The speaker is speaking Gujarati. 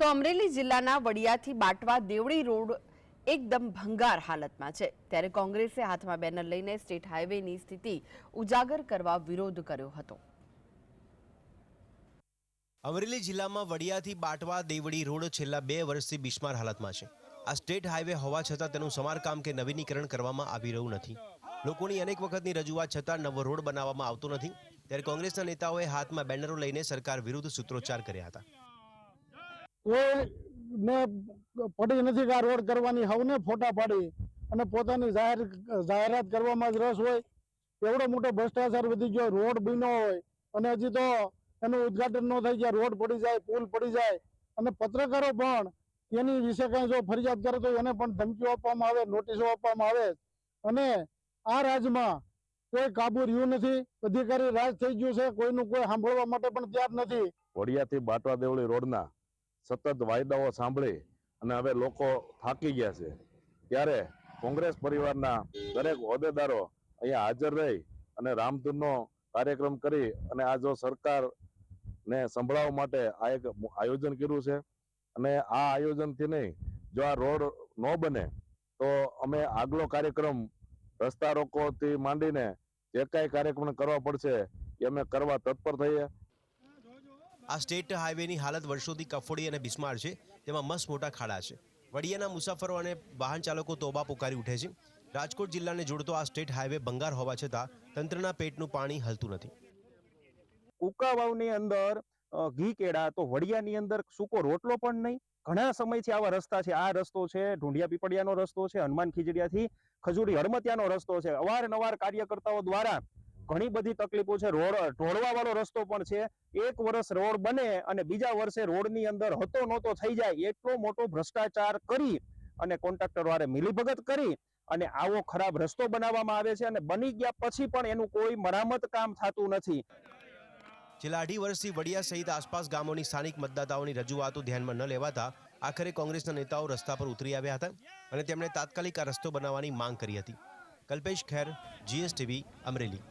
તો અમરેલી જિલ્લાના વડિયાથી બાટવા દેવડી રોડ એકદમ ભંગાર હાલતમાં છે. ત્યારે કોંગ્રેસે હાથમાં બેનર લઈને સ્ટેટ હાઈવેની સ્થિતિ ઉજાગર કરવા વિરોધ કર્યો હતો. અમરેલી જિલ્લામાં વડિયાથી બાટવા દેવડી રોડ છેલ્લા બે વર્ષથી બિસ્માર હાલતમાં છે. આ સ્ટેટ હાઈવે હોવા છતાં તેનું સમારકામ કે નવીનીકરણ કરવામાં આવી રહ્યું નથી. લોકોની અનેક વખતની રજૂઆત છતાં નવો રોડ બનાવવામાં આવતો નથી. ત્યારે કોંગ્રેસના નેતાઓએ હાથમાં બેનરો લઈને સરકાર વિરુદ્ધ સૂત્રોચ્ચાર કર્યા હતા. કોઈને પડી નથી કે આ રોડ કરવાની, હવને ફોટા પાડી અને પોતાની જાહેર, જાહેરાત કરવામાં જ રસ હોય. એવડો મોટો ભ્રષ્ટાચાર વધી ગયો, રોડ બીનો હોય અને હજી તો એનું ઉદ્ઘાટન ન થઈ ગયા રોડ પડી જાય, પુલ પડી જાય. અને પત્રકારો પણ એની વિશે કઈ જો ફરિયાદ કરે તો એને પણ ધમકીઓ આપવામાં આવે, નોટિસો આપવામાં આવે. અને આ રાજમાં કોઈ કાબુ રહ્યું નથી, અધિકારી રાજ થઈ ગયું છે, કોઈનું કોઈ સાંભળવા માટે પણ તૈયાર નથી. વડિયાથી બાટવા દેવળી રોડના. સતત વાયદાઓ સાંભળી અને હવે લોકો થાકી ગયા છે. ત્યારે કોંગ્રેસ પરિવારના દરેક હોદ્દેદારો અહીંયા હાજર રહી અને રામધૂનનો કાર્યક્રમ કરી અને આ જો સરકારને સંભળાવવા માટે આ એક આયોજન કર્યું છે. અને આ આયોજનથી નહીં, જો આ રોડ ન બને, તો અમે આગલો કાર્યક્રમ રસ્તા રોકોથી માંડીને જે કાંઈ કાર્યક્રમ કરવા પડશે એ અમે કરવા તત્પર થઈએ. આ સ્ટેટ હાઈવેની હાલત વર્ષોથી કફોડી અને બિસ્માર છે. તેમાં મસ્ત મોટા ખાડા છે. વડિયાના મુસાફરો અને વાહન ચાલકો તોબા પુકારી ઉઠે છે. રાજકોટ જિલ્લાને જોડતો આ સ્ટેટ હાઈવે બંગાર હોવા છતાં તંત્રના પેટનું પાણી હલતું નથી. કુકાવાવની અંદર ઘી કેળા, તો વડિયાની અંદર સૂકો રોટલો પણ નહીં. ઘણા સમયથી આવા રસ્તા છે. આ રસ્તો છે ઢુંડિયા પીપળિયાનો રસ્તો છે, હનુમાન ખીજડીયાથી ખજૂરી હરમતિયાનો રસ્તો છે. અવારનવાર કાર્યકર્તાઓ દ્વારા ઘણી બધી તકલીફો છે. રોડ ઢોળવા વાળો રસ્તો પણ છે. એક વર્ષ રોડ બને અને બીજા વર્ષે રોડની અંદર હતો નહોતો થઈ જાય. એટલો મોટો ભ્રષ્ટાચાર કરી અને કોન્ટ્રાક્ટર વાળે મિલીભગત કરી અને આવો ખરાબ રસ્તો બનાવવામાં આવે છે અને બની ગયા પછી પણ એનું કોઈ મરામત કામ થતું નથી. છેલ્લા અઢી વર્ષથી વડિયા સહિત આસપાસ ગામોની સ્થાનિક મતદાતાઓની રજૂઆતો ધ્યાનમાં ન લેવાતા આખરે કોંગ્રેસના નેતાઓ રસ્તા પર ઉતરી આવ્યા હતા અને તેમણે તાત્કાલિક આ રસ્તો બનાવવાની માંગ કરી હતી. કલ્પેશ ખેર, જીએસટીવી, અમરેલી.